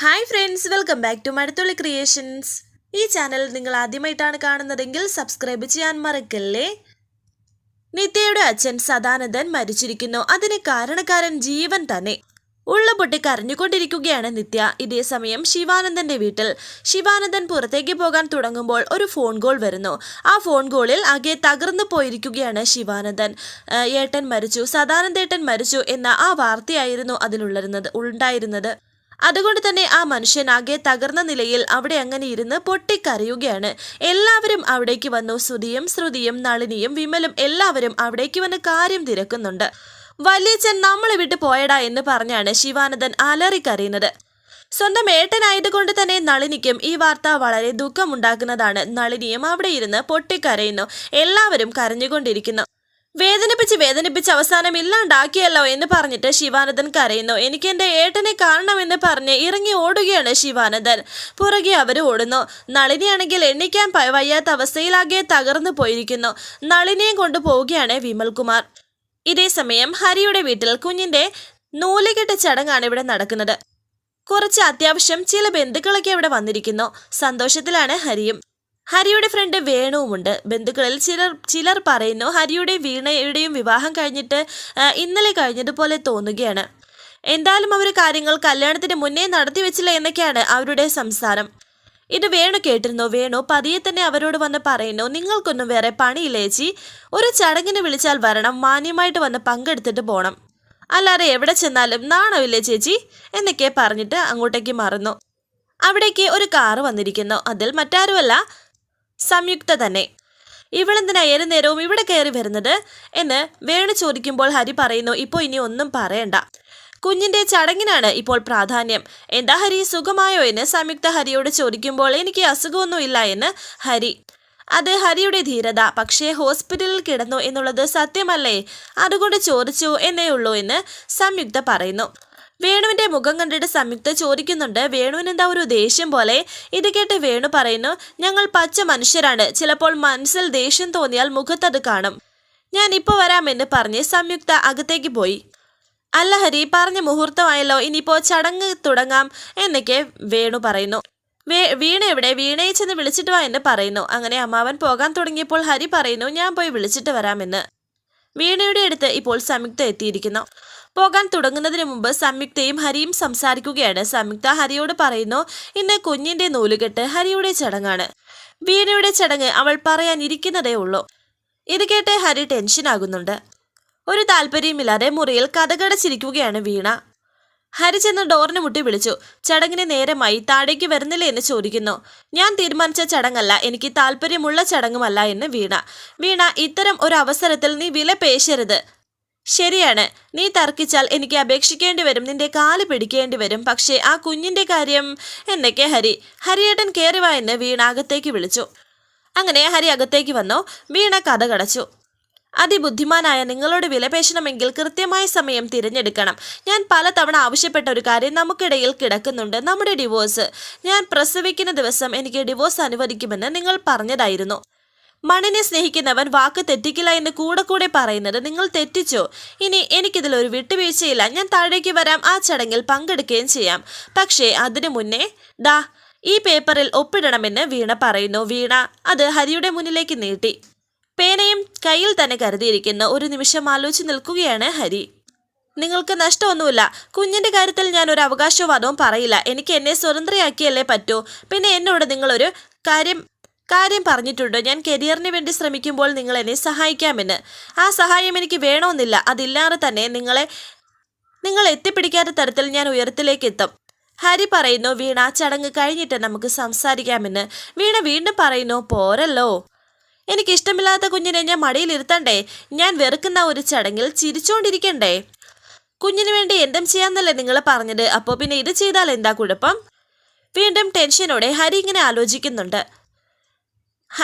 Hi friends welcome back to Mazhathulli creations ഈ channel നിങ്ങൾ ആദ്യമായിട്ടാണ് കാണുന്നതെങ്കിൽ സബ്സ്ക്രൈബ് ചെയ്യാൻ മറക്കല്ലേ? നിത്യയുടെ അച്ഛൻ സദാനന്ദൻ മരിച്ചിരിക്കുന്നു. അതിന് കാരണക്കാരൻ ജീവൻ തന്നെ. ഉള്ള പൊട്ടി കരഞ്ഞുകൊണ്ടിരിക്കുകയാണ് നിത്യ. ഇതേ സമയം ശിവാനന്ദന്റെ വീട്ടിൽ ശിവാനന്ദൻ പുറത്തേക്ക് പോകാൻ തുടങ്ങുമ്പോൾ ഒരു ഫോൺ കോൾ വരുന്നു. ആ ഫോൺ കോളിൽ ആകെ തകർന്നു പോയിരിക്കുകയാണ് ശിവാനന്ദൻ. ഏട്ടൻ മരിച്ചു സദാനന്ദേട്ടൻ മരിച്ചു എന്ന ആ വാർത്തയായിരുന്നു അതിലുള്ളിരുന്നത് ഉണ്ടായിരുന്നത്. അതുകൊണ്ട് തന്നെ ആ മനുഷ്യൻ ആകെ തകർന്ന നിലയിൽ അവിടെ അങ്ങനെ ഇരുന്ന് പൊട്ടിക്കരയുകയാണ്. എല്ലാവരും അവിടേക്ക് വന്നു. ശ്രുതിയും ശ്രുതിയും നളിനിയും വിമലും എല്ലാവരും അവിടേക്ക് വന്ന് കാര്യം തിരക്കുന്നുണ്ട്. വലിയച്ഛൻ നമ്മളെ വിട്ട് പോയടാ എന്ന് പറഞ്ഞാണ് ശിവാനന്ദൻ അലറിക്കറിയുന്നത് സ്വന്തം ഏട്ടനായതുകൊണ്ട് തന്നെ നളിനിക്കും ഈ വാർത്ത വളരെ ദുഃഖമുണ്ടാക്കുന്നതാണ്. നളിനിയും അവിടെ ഇരുന്ന് പൊട്ടിക്കരയുന്നു. എല്ലാവരും കരഞ്ഞുകൊണ്ടിരിക്കുന്നു. വേദനിപ്പിച്ച് വേദനിപ്പിച്ച് അവസാനം ഇല്ലാണ്ടാക്കിയല്ലോ എന്ന് പറഞ്ഞിട്ട് ശിവാനന്ദൻ കരയുന്നു. എനിക്ക് എന്റെ ഏട്ടനെ കാണണമെന്ന് പറഞ്ഞ് ഇറങ്ങി ഓടുകയാണ് ശിവാനന്ദൻ. പുറകെ അവർ ഓടുന്നു. നളിനിയാണെങ്കിൽ എണ്ണിക്കാൻ വയ്യാത്ത അവസ്ഥയിലാകെ തകർന്നു പോയിരിക്കുന്നു. നളിനിയെ കൊണ്ടു പോവുകയാണ് വിമൽകുമാർ ഇതേസമയം ഹരിയുടെ വീട്ടിൽ കുഞ്ഞിന്റെ നൂലുകെട്ട ചടങ്ങാണ് ഇവിടെ നടക്കുന്നത്. കുറച്ച് അത്യാവശ്യം ചില ബന്ധുക്കളൊക്കെ ഇവിടെ വന്നിരിക്കുന്നു. സന്തോഷത്തിലാണ് ഹരിയും. ഹരിയുടെ ഫ്രണ്ട് വേണുവുമുണ്ട്. ബന്ധുക്കളിൽ ചിലർ ചിലർ പറയുന്നു ഹരിയുടെയും വീണയുടെയും വിവാഹം കഴിഞ്ഞിട്ട് ഇന്നലെ കഴിഞ്ഞതുപോലെ തോന്നുകയാണ്. എന്തായാലും അവർ കാര്യങ്ങൾ കല്യാണത്തിന് മുന്നേ നടത്തി വെച്ചില്ല എന്നൊക്കെയാണ് അവരുടെ സംസാരം. ഇത് വേണു കേട്ടിരുന്നു. വേണു പതിയെ തന്നെ അവരോട് വന്ന് പറയുന്നു നിങ്ങൾക്കൊന്നും വേറെ പണിയില്ലേച്ചി ഒരു ചടങ്ങിന് വിളിച്ചാൽ വരണം മാന്യമായിട്ട് വന്ന് പങ്കെടുത്തിട്ട് പോകണം അല്ലാതെ എവിടെ ചെന്നാലും നാണവില്ലേ ചേച്ചി? എന്നൊക്കെ പറഞ്ഞിട്ട് അങ്ങോട്ടേക്ക് മറന്നു. അവിടേക്ക് ഒരു കാറ് വന്നിരിക്കുന്നു. അതിൽ മറ്റാരുമല്ല സംയുക്ത തന്നെ ഇവളെന്തിനാ ഏത് നേരവും ഇവിടെ കയറി വരുന്നത്? എന്ന് വേണു ചോദിക്കുമ്പോൾ ഹരി പറയുന്നു ഇപ്പോൾ ഇനി ഒന്നും പറയണ്ട. കുഞ്ഞിന്റെ ചടങ്ങിനാണ് ഇപ്പോൾ പ്രാധാന്യം. എന്താ ഹരി സുഖമായോ? എന്ന് സംയുക്ത ഹരിയോട് ചോദിക്കുമ്പോൾ എനിക്ക് അസുഖമൊന്നുമില്ല എന്ന് ഹരി. അത് ഹരിയുടെ ധീരത. പക്ഷേ ഹോസ്പിറ്റലിൽ കിടന്നു എന്നുള്ളത് സത്യമല്ലേ? അതുകൊണ്ട് ചോദിച്ചു എന്നേ ഉള്ളൂ എന്ന് സംയുക്ത പറയുന്നു. വേണുവിന്റെ മുഖം കണ്ടിട്ട് സംയുക്ത ചോദിക്കുന്നുണ്ട്. വേണുവിന് എന്താ ഒരു ദേഷ്യം പോലെ? ഇത് കേട്ട് വേണു പറയുന്നു ഞങ്ങൾ പച്ച മനുഷ്യരാണ്. ചിലപ്പോൾ മനസ്സിൽ ദേഷ്യം തോന്നിയാൽ മുഖത്തത് കാണും. ഞാൻ ഇപ്പൊ വരാമെന്ന് പറഞ്ഞ് സംയുക്ത അകത്തേക്ക് പോയി. അല്ല ഹരി പറഞ്ഞ മുഹൂർത്തമായല്ലോ. ഇനിയിപ്പോ ചടങ്ങ് തുടങ്ങാം എന്നൊക്കെ വേണു പറയുന്നു. വേ വീണ എവിടെ? വീണയെ ചെന്ന് വിളിച്ചിട്ട് വാ എന്ന് പറയുന്നു. അങ്ങനെ അമ്മാവൻ പോകാൻ തുടങ്ങിയപ്പോൾ ഹരി പറയുന്നു ഞാൻ പോയി വിളിച്ചിട്ട് വരാമെന്ന്. വീണയുടെ അടുത്ത് ഇപ്പോൾ സംയുക്ത എത്തിയിരിക്കുന്നു. പോകാൻ തുടങ്ങുന്നതിന് മുമ്പ് സംയുക്തയും ഹരിയും സംസാരിക്കുകയാണ്. സംയുക്ത ഹരിയോട് പറയുന്നു ഇന്ന് കുഞ്ഞിന്റെ നൂലുകെട്ട് ഹരിയുടെ ചടങ്ങാണ്. വീണയുടെ ചടങ്ങ് അവൾ പറയാനിരിക്കുന്നതേ ഉള്ളൂ. ഇത് കേട്ട് ഹരി ടെൻഷൻ ടെൻഷനാകുന്നുണ്ട്. ഒരു താല്പര്യമില്ലാതെ മുറിയിൽ കഥകടച്ചിരിക്കുകയാണ് വീണ. ഹരി ചെന്ന് ഡോറിന് മുട്ടി വിളിച്ചു. ചടങ്ങിന് നേരമായി താഴേക്ക് വരുന്നില്ലേ എന്ന് ചോദിക്കുന്നു. ഞാൻ തീരുമാനിച്ച ചടങ്ങല്ല. എനിക്ക് താല്പര്യമുള്ള ചടങ്ങുമല്ല എന്ന് വീണ. വീണ ഇത്തരം ഒരു അവസരത്തിൽ നീ വില പേശരുത്. ശരിയാണ്. നീ തർക്കിച്ചാൽ എനിക്ക് അപേക്ഷിക്കേണ്ടി വരും. നിന്റെ കാൽ പിടിക്കേണ്ടി വരും. പക്ഷേ ആ കുഞ്ഞിന്റെ കാര്യം എന്നൊക്കെ ഹരി. ഹരിയേട്ടൻ കയറിവാ എന്ന് വീണ അകത്തേക്ക് വിളിച്ചു. അങ്ങനെ ഹരി അകത്തേക്ക് വന്നു. വീണ കഥ കടച്ചു. അതിബുദ്ധിമാനായ നിങ്ങളോട് വിലപേശണമെങ്കിൽ കൃത്യമായ സമയം തിരഞ്ഞെടുക്കണം. ഞാൻ പലതവണ ആവശ്യപ്പെട്ട ഒരു കാര്യം നമുക്കിടയിൽ കിടക്കുന്നുണ്ട്. നമ്മുടെ ഡിവോഴ്സ്. ഞാൻ പ്രസവിക്കുന്ന ദിവസം എനിക്ക് ഡിവോഴ്സ് അനുവദിക്കുമെന്ന് നിങ്ങൾ പറഞ്ഞതായിരുന്നു. മണിനെ സ്നേഹിക്കുന്നവൻ വാക്ക് തെറ്റിക്കില്ല എന്ന് കൂടെ കൂടെ പറയുന്നത് നിങ്ങൾ തെറ്റിച്ചോ? ഇനി എനിക്കിതിൽ ഒരു വിട്ടുവീഴ്ചയില്ല. ഞാൻ താഴേക്ക് വരാം. ആ ചടങ്ങിൽ പങ്കെടുക്കുകയും ചെയ്യാം. പക്ഷേ അതിനു മുന്നേ ദാ ഈ പേപ്പറിൽ ഒപ്പിടണമെന്ന് വീണ പറയുന്നു. വീണ അത് ഹരിയുടെ മുന്നിലേക്ക് നീട്ടി. പേനയും കയ്യിൽ തന്നെ കരുതിയിരിക്കുന്ന ഒരു നിമിഷം ആലോചിച്ച് നിൽക്കുകയാണ് ഹരി. നിങ്ങൾക്ക് നഷ്ടമൊന്നുമില്ല. കുഞ്ഞിന്റെ കാര്യത്തിൽ ഞാൻ ഒരു അവകാശവാദവും പറയില്ല. എനിക്ക് എന്നെ സ്വതന്ത്രയാക്കിയല്ലേ പറ്റൂ. പിന്നെ എന്നോട് നിങ്ങളൊരു കാര്യം കാര്യം പറഞ്ഞിട്ടുണ്ട്. ഞാൻ കരിയറിന് വേണ്ടി ശ്രമിക്കുമ്പോൾ നിങ്ങൾ എന്നെ സഹായിക്കാമെന്ന്. ആ സഹായം എനിക്ക് വേണമെന്നില്ല. അതില്ലാതെ തന്നെ നിങ്ങളെ നിങ്ങൾ എത്തിപ്പിടിക്കാത്ത തരത്തിൽ ഞാൻ ഉയരത്തിലേക്ക് എത്തും ഹരി പറയുന്നു വീണ ചടങ്ങ് കഴിഞ്ഞിട്ട് നമുക്ക് സംസാരിക്കാമെന്ന്. വീണ വീണ്ടും പറയുന്നു പോരല്ലോ. എനിക്ക് ഇഷ്ടമില്ലാത്ത കുഞ്ഞിനെ ഞാൻ മടിയിലിരുത്തണ്ടേ ഞാൻ വെറുക്കുന്ന ഒരു ചടങ്ങിൽ ചിരിച്ചുകൊണ്ടിരിക്കണ്ടേ കുഞ്ഞിനു വേണ്ടി എന്തും ചെയ്യാന്നല്ലേ നിങ്ങൾ പറഞ്ഞത്. അപ്പോൾ പിന്നെ ഇത് ചെയ്താൽ എന്താ കുഴപ്പം? വീണ്ടും ടെൻഷനോടെ ഹരി ഇങ്ങനെ ആലോചിക്കുന്നുണ്ട്.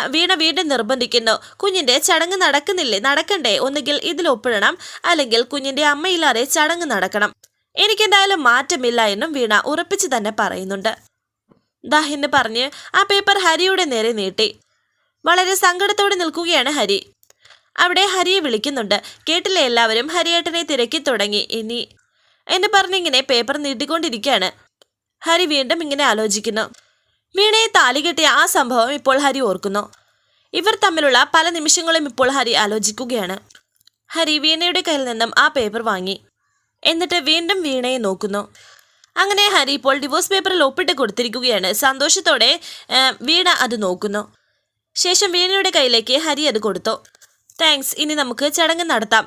വീണ വീണ്ടും നിർബന്ധിക്കുന്നു. കുഞ്ഞിന്റെ ചടങ്ങ് നടക്കുന്നില്ലേ? നടക്കണ്ടേ? ഒന്നുകിൽ ഇതിൽ ഒപ്പിടണം അല്ലെങ്കിൽ കുഞ്ഞിന്റെ അമ്മയില്ലാതെ ചടങ്ങ് നടക്കണം. എനിക്കെന്തായാലും മാറ്റമില്ല എന്നും വീണ ഉറപ്പിച്ചു തന്നെ പറയുന്നുണ്ട്. ദാ പറഞ്ഞ് ആ പേപ്പർ ഹരിയുടെ നേരെ നീട്ടി. വളരെ സങ്കടത്തോടെ നിൽക്കുകയാണ് ഹരി. അവിടെ ഹരിയെ വിളിക്കുന്നുണ്ട്. കേട്ടില്ലേ എല്ലാവരും? ഹരിയേട്ടനെ തിരക്കി തുടങ്ങി. ഇനി എന്ന് പറഞ്ഞിങ്ങനെ പേപ്പർ നീട്ടിക്കൊണ്ടിരിക്കുകയാണ്. ഹരി വീണ്ടും ഇങ്ങനെ ആലോചിക്കുന്നു. വീണയെ താലി കെട്ടിയ ആ സംഭവം ഇപ്പോൾ ഹരി ഓർക്കുന്നു. ഇവർ തമ്മിലുള്ള പല നിമിഷങ്ങളും ഇപ്പോൾ ഹരി ആലോചിക്കുകയാണ്. ഹരി വീണയുടെ കയ്യിൽ നിന്നും ആ പേപ്പർ വാങ്ങി. എന്നിട്ട് വീണ്ടും വീണയെ നോക്കുന്നു. അങ്ങനെ ഹരി ഇപ്പോൾ ഡിവോഴ്സ് പേപ്പറിൽ ഒപ്പിട്ട് കൊടുത്തിരിക്കുകയാണ്. സന്തോഷത്തോടെ വീണ അത് നോക്കുന്നു. ശേഷം വീണയുടെ കയ്യിലേക്ക് ഹരി അത് കൊടുത്തു. താങ്ക്സ് ഇനി നമുക്ക് ചടങ്ങ് നടത്താം.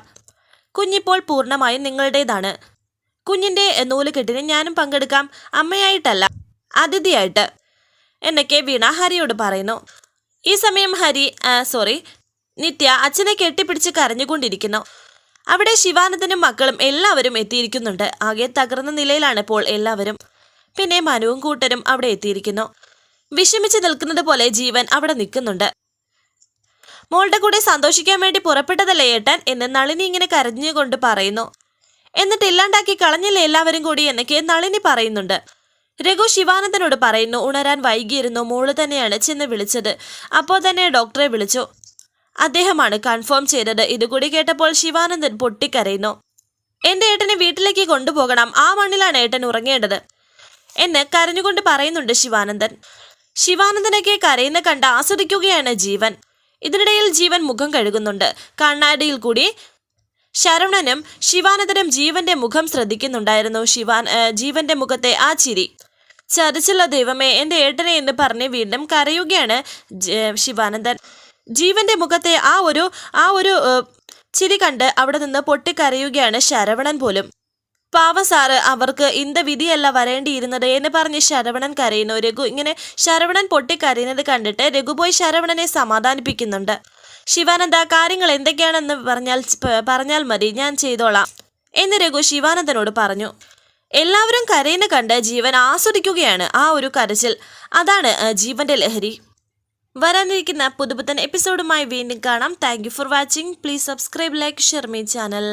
കുഞ്ഞിപ്പോൾ പൂർണമായും നിങ്ങളുടേതാണ്. കുഞ്ഞിന്റെ നൂലുകെട്ടിന് ഞാനും പങ്കെടുക്കാം. അമ്മയായിട്ടല്ല അതിഥിയായിട്ട്. എന്നൊക്കെ വീണ ഹരിയോട് പറയുന്നു. ഈ സമയം ഹരി സോറി നിത്യ അച്ഛനെ കെട്ടിപ്പിടിച്ച് കരഞ്ഞുകൊണ്ടിരിക്കുന്നു. അവിടെ ശിവാനന്ദനും മക്കളും എല്ലാവരും എത്തിയിരിക്കുന്നുണ്ട്. ആകെ തകർന്ന നിലയിലാണ് ഇപ്പോൾ എല്ലാവരും. പിന്നെ മനുവും കൂട്ടരും അവിടെ എത്തിയിരിക്കുന്നു. വിഷമിച്ച് നിൽക്കുന്നത് പോലെ ജീവൻ അവിടെ നിൽക്കുന്നുണ്ട്. മോളുടെ കൂടെ സന്തോഷിക്കാൻ വേണ്ടി പുറപ്പെട്ടതല്ലേ ഏട്ടൻ? എന്ന് നളിനി ഇങ്ങനെ കരഞ്ഞുകൊണ്ട് പറയുന്നു. എന്നിട്ട് ഇല്ലാണ്ടാക്കി കളഞ്ഞില്ലേ എല്ലാവരും കൂടി എന്നൊക്കെ നളിനി പറയുന്നുണ്ട്. രഘു ശിവാനന്ദനോട് പറയുന്നു ഉണരാൻ വൈകിയിരുന്നു മോൾ തന്നെയാണ് ചെന്ന് വിളിച്ചത്. അപ്പോൾ തന്നെ ഡോക്ടറെ വിളിച്ചു. അദ്ദേഹമാണ് കൺഫേം ചെയ്തത്. ഇതുകൂടി കേട്ടപ്പോൾ ശിവാനന്ദൻ പൊട്ടിക്കരയുന്നു. എന്റെ ഏട്ടനെ വീട്ടിലേക്ക് കൊണ്ടുപോകണം. ആ മണ്ണിലാണ് ഏട്ടൻ ഉറങ്ങേണ്ടത് എന്ന് കരഞ്ഞുകൊണ്ട് പറയുന്നുണ്ട് ശിവാനന്ദൻ. ശിവാനന്ദനൊക്കെ കരയുന്ന കണ്ട് ആസ്വദിക്കുകയാണ് ജീവൻ. ഇതിനിടയിൽ ജീവൻ മുഖം കഴുകുന്നുണ്ട്. കണ്ണാടിയിൽ കൂടി ശരവണനും ശിവാനന്ദനും ജീവന്റെ മുഖം ശ്രദ്ധിക്കുന്നുണ്ടായിരുന്നു. ശിവാൻ ജീവന്റെ മുഖത്തെ ആ ചിരി. ചതിച്ചുള്ള ദൈവമേ എന്റെ ഏട്ടനെ എന്ന് പറഞ്ഞ് വീണ്ടും കരയുകയാണ് ശിവാനന്ദൻ. ജീവന്റെ മുഖത്തെ ആ ഒരു ആ ഒരു ചിരി കണ്ട് അവിടെ നിന്ന് പൊട്ടിക്കരയുകയാണ് ശരവണൻ പോലും. പാവ സാറ് അവർക്ക് ഇന്ത വിധിയല്ല വരേണ്ടിയിരുന്നത് എന്ന് പറഞ്ഞ് ശരവണൻ കരയുന്നു. രഘു ഇങ്ങനെ ശരവണൻ പൊട്ടിക്കരയുന്നത് കണ്ടിട്ട് രഘു പോയി ശരവണനെ സമാധാനിപ്പിക്കുന്നുണ്ട്. ശിവാനന്ദ കാര്യങ്ങൾ എന്തൊക്കെയാണെന്ന് പറഞ്ഞാൽ പറഞ്ഞാൽ മതി ഞാൻ ചെയ്തോളാം എന്ന് രഘു ശിവാനന്ദനോട് പറഞ്ഞു. എല്ലാവരും കരയുന്ന കണ്ട് ജീവൻ ആസ്വദിക്കുകയാണ് ആ ഒരു കരച്ചിൽ. അതാണ് ജീവന്റെ ലഹരി. വരാനിരിക്കുന്ന പുതുപുത്തൻ എപ്പിസോഡുമായി വീണ്ടും കാണാം. Thank for watching. Please subscribe like share my channel.